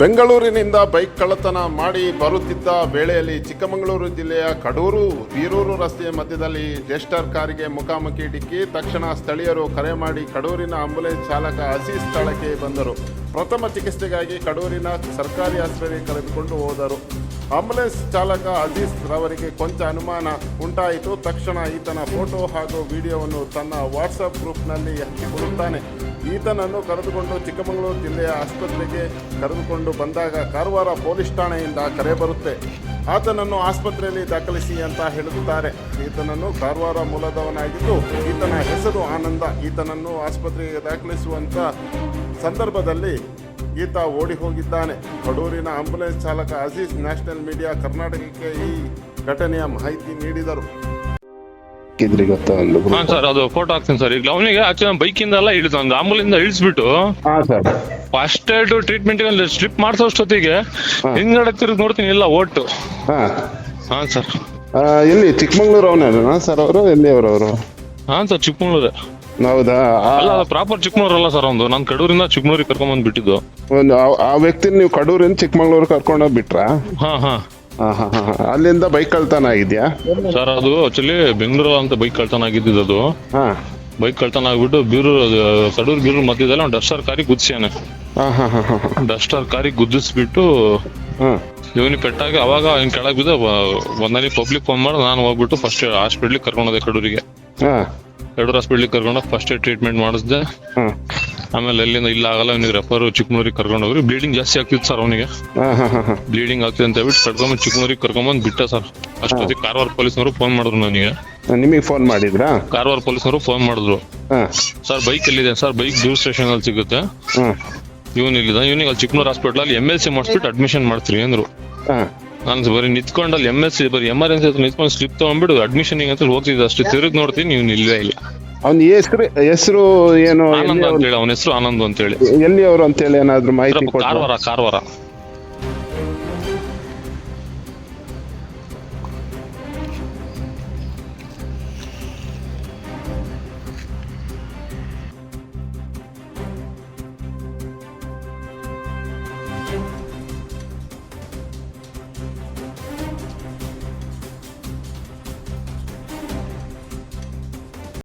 ಬೆಂಗಳೂರಿನಿಂದ ಬೈಕ್ ಕಳ್ಳತನ ಮಾಡಿ ಬರುತ್ತಿದ್ದ ವೇಳೆಯಲ್ಲಿ ಚಿಕ್ಕಮಗಳೂರು ಜಿಲ್ಲೆಯ ಕಡೂರು, ಬೀರೂರು ರಸ್ತೆಯ ಮಧ್ಯದಲ್ಲಿ ಜೆಸ್ಟರ್ ಕಾರಿಗೆ ಮುಖಾಮುಖಿ ಡಿಕ್ಕಿ, ತಕ್ಷಣ ಸ್ಥಳೀಯರು ಕರೆ ಮಾಡಿ ಕಡೂರಿನ ಆಂಬುಲೆನ್ಸ್ ಚಾಲಕ ಹಸಿ ಸ್ಥಳಕ್ಕೆ ಬಂದರು. ಪ್ರಥಮ ಚಿಕಿತ್ಸೆಗಾಗಿ ಕಡೂರಿನ ಸರ್ಕಾರಿ ಆಸ್ಪತ್ರೆಗೆ ಕರೆದುಕೊಂಡು ಹೋದರು. ಆಂಬುಲೆನ್ಸ್ ಚಾಲಕ ಅಜೀಸ್ ರವರಿಗೆ ಕೊಂಚ ಅನುಮಾನ ಉಂಟಾಯಿತು. ತಕ್ಷಣ ಈತನ ಫೋಟೋ ಹಾಗೂ ವಿಡಿಯೋವನ್ನು ತನ್ನ ವಾಟ್ಸಪ್ ಗ್ರೂಪ್ನಲ್ಲಿ ಹಂಚಿಕೊಳ್ಳುತ್ತಾನೆ ಈತನನ್ನು ಕರೆದುಕೊಂಡು ಚಿಕ್ಕಮಗಳೂರು ಜಿಲ್ಲೆಯ ಆಸ್ಪತ್ರೆಗೆ ಕರೆದುಕೊಂಡು ಬಂದಾಗ ಕಾರವಾರ ಪೊಲೀಸ್ ಠಾಣೆಯಿಂದ ಕರೆ ಬರುತ್ತೆ. ಆತನನ್ನು ಆಸ್ಪತ್ರೆಯಲ್ಲಿ ದಾಖಲಿಸಿ ಅಂತ ಹೇಳುತ್ತಾರೆ ಈತನನ್ನು ಕಾರವಾರ ಮೂಲದವನಾಗಿದ್ದು ಈತನ ಹೆಸರು ಆನಂದ. ಈತನನ್ನು ಆಸ್ಪತ್ರೆಗೆ ದಾಖಲಿಸುವಂತ ಸಂದರ್ಭದಲ್ಲಿ ಈತ ಓಡಿ ಹೋಗಿದ್ದಾನೆ. ಕಡೂರಿನ ಆಂಬುಲೆನ್ಸ್ ಚಾಲಕ ಅಜೀಜ್ ನ್ಯಾಷನಲ್ ಮೀಡಿಯಾ ಕರ್ನಾಟಕಕ್ಕೆ ಈ ಘಟನೆಯ ಮಾಹಿತಿ ನೀಡಿದರು. ಇದ್ರಿ ಗೊತ್ತಾ ಒಂದು ಹಾ ಸರ್ ಅದು ಫೋಟೋ ಹಾಕ್ತೀನಿ ಸರ್. ಈಗ ಅವನಿಗೆ ಆಕ್ಚುಲಿ ಇಂದ ಎಲ್ಲ ಇಳಿದು ಒಂದು ಆಂಬುಲೆನ್ಸ್ ಇಳಿಸ್ಬಿಟ್ಟು ಹಾ sir. First aid treatment strip ಮಾಡಿಸೋಷ್ಟೊತ್ತಿಗೆ ಹಿಂದ್ಗಡೆ ತಿರುಗಿ ನೋಡ್ತೀನಿ ಇಲ್ಲ ಓಟು. ಹಾ. ಹಾ ಸರ್. ಆ, ಎಲ್ಲಿ? ಚಿಕ್ಕಮಂಗ್ಳೂರು ಅವನೇನಾ ಸರ್ ಅವರು ಎಲ್ಲಿ ಅವರವರು ಹಾ ಸರ್ ಚಿಕ್ಕಮಗಳೂರು. ಹೌದಾ? ಆ- ಅಲ್ಲ ಅದು ಪ್ರಾಪರ್ ಚಿಕ್ಕಮಗಳೂರು ಅಲ್ಲ ಸರ್ ಒಂದು ನಾನು ಕಡೂರಿಂದ ಚಿಕ್ಕಮಗಳೂರಿಗೆ ಕರ್ಕೊಂಡ್ ಬಂದ್ಬಿಟ್ಟಿದ್ದು. ಒಂದು ಆ- ಆ ವ್ಯಕ್ತಿನ ನೀವು ಕಡೂರಿಂದ ಚಿಕ್ಕಮಂಗ್ಳೂರು ಕರ್ಕೊಂಡೋಗಿ ಬಿಟ್ರಾ ಹಾ ಹಾ ಹಾ ಹಾ ಹಾ ಹಾ. ಅಲ್ಲಿಂದ ಬೈಕ್ ಕಳ್ತನ ಆಗಿದ್ಯಾ ಸರ್ ಅದು ಆಕ್ಚುಲಿ ಬೆಂಗಳೂರು ಅಂತ ಬೈಕ್ ಕಳ್ತನ ಆಗಿದ್ದು ಅದು. ಹಾ. ಬೈಕ್ ಕಳ್ತನ ಆಗ್ಬಿಟ್ಟು ಬೀರೂರು ಅದು ಕಡೂರು ಬೀರೂರು ಮಧ್ಯದಲ್ಲಿ ಒಂದು ಡಸ್ಟರ್ ಕಾರಿಗೆ ಗುದ್ಸಿಯಾನೆ. ಡಸ್ಟರ್ ಕಾರಿಗೆ ಗುದ್ದಿಸ್ಬಿಟ್ಟು ಇವನಿ ಪೆಟ್ಟಾಗಿ ಅವಾಗ ಹಿಂಗ್ ಕೆಳಗ್ ಬಿದ್ದ ಒಂದಲ್ಲಿ ಪಬ್ಲಿಕ್ ಫೋನ್ ಮಾಡಿ ನಾನು ಹೋಗ್ಬಿಟ್ಟು ಫಸ್ಟ್ ಹಾಸ್ಪಿಟ್ಲಿಗೆ ಕರ್ಕೊಂಡೋದೆ ಕಡೂರಿಗೆ. ಕಡೂರು ಹಾಸ್ಪಿಟ್ಲಿಗೆ ಕರ್ಕೊಂಡು ಫಸ್ಟ್ ಟ್ರೀಟ್ಮೆಂಟ್ ಮಾಡಿಸ್ದೆ. ಆಮೇಲೆ ಅಲ್ಲಿಂದ ಇಲ್ಲ ಆಗಲ್ಲ ಅವ್ನಿಗೆ ರೆಫರ್ ಚಿಕ್ಕಮೂರಿಗೆ ಕರ್ಕೊಂಡು ಹೋಗ್ರಿ. ಬ್ಲೀಡಿಂಗ್ ಜಾಸ್ತಿ ಆಗ್ತಿತ್ತು ಸರ್ ಅವನಿಗೆ. ಬ್ಲೀಡಿಂಗ್ ಆಗ್ತಿದೆ ಅಂತ ಹೇಳ್ಬಿಟ್ಟು ಕರ್ಕೊಂಬಂದು ಚಿಕ್ಕಮೂರಿಗೆ ಕರ್ಕೊಂಬಂದು ಬಿಟ್ಟ ಸರ್ ಅಷ್ಟೊತ್ತಿಗೆ ಕಾರವಾರ ಪೊಲೀಸ್ನವರು ಫೋನ್ ಮಾಡಿದ್ರು ನನಗೆ. ನಿಮಗೆ ಫೋನ್ ಮಾಡಿದ್ರಾ? ಕಾರವಾರ ಪೊಲೀಸ್ನವರು ಫೋನ್ ಮಾಡಿದ್ರು. ಸರ್ ಬೈಕ್ ಎಲ್ಲಿದೆ? ಸರ್ ಬೈಕ್ ದೂರ ಸ್ಟೇಷನ್ ಅಲ್ಲಿ ಸಿಗುತ್ತೆ. ಇವನು ಇಲ್ಲಿದೆ ಇವನಿಗೆ ಅಲ್ಲಿ ಚಿಕ್ಕಮೂರು ಹಾಸ್ಪಿಟಲ್ ಅಲ್ಲಿ ಎಂ ಎಲ್ ಸಿ ಮಾಡಿಸ್ಬಿಟ್ಟು ಅಡ್ಮಿಷನ್ ಮಾಡ್ತೀರಿ ಅಂದ್ರು. ನಾನು ಬರೀ ನಿಂತ್ಕೊಂಡು ಅಲ್ಲಿ ಎಂ ಎಸ್ ಸಿ ಬರೀ ಎಮರ್ಜೆನ್ಸಿ ನಿಂತ್ಕೊಂಡು ಸ್ಲಿಪ್ ತಗೊಂಡ್ಬಿಟ್ಟು ಅಡ್ಮಿಷನ್ ಅಂತ ಹೋಗ್ತಿದ್ದೆ. ಅಷ್ಟೇ ತಿರುಗಿ ನೋಡ್ತೀನಿ ನೀವು ಇಲ್ವೇ ಇಲ್ಲ. ಅವ್ನ ಹೆಸರು ಹೆಸರು ಏನು ಆನಂದ್ ಎಲ್ಲಿ ಅಂತ ಅವ್ರು ಹೇಳಿ ಅವನ ಹೆಸರು ಆನಂದ್ ಅಂತ ಹೇಳಿ ಎಲ್ಲಿ ಅವರು ಅಂತೇಳಿ ಏನಾದ್ರು ಮಾಹಿತಿ ಕೊಟ್ಟು ಕಾರವಾರ ಕಾರವಾರ.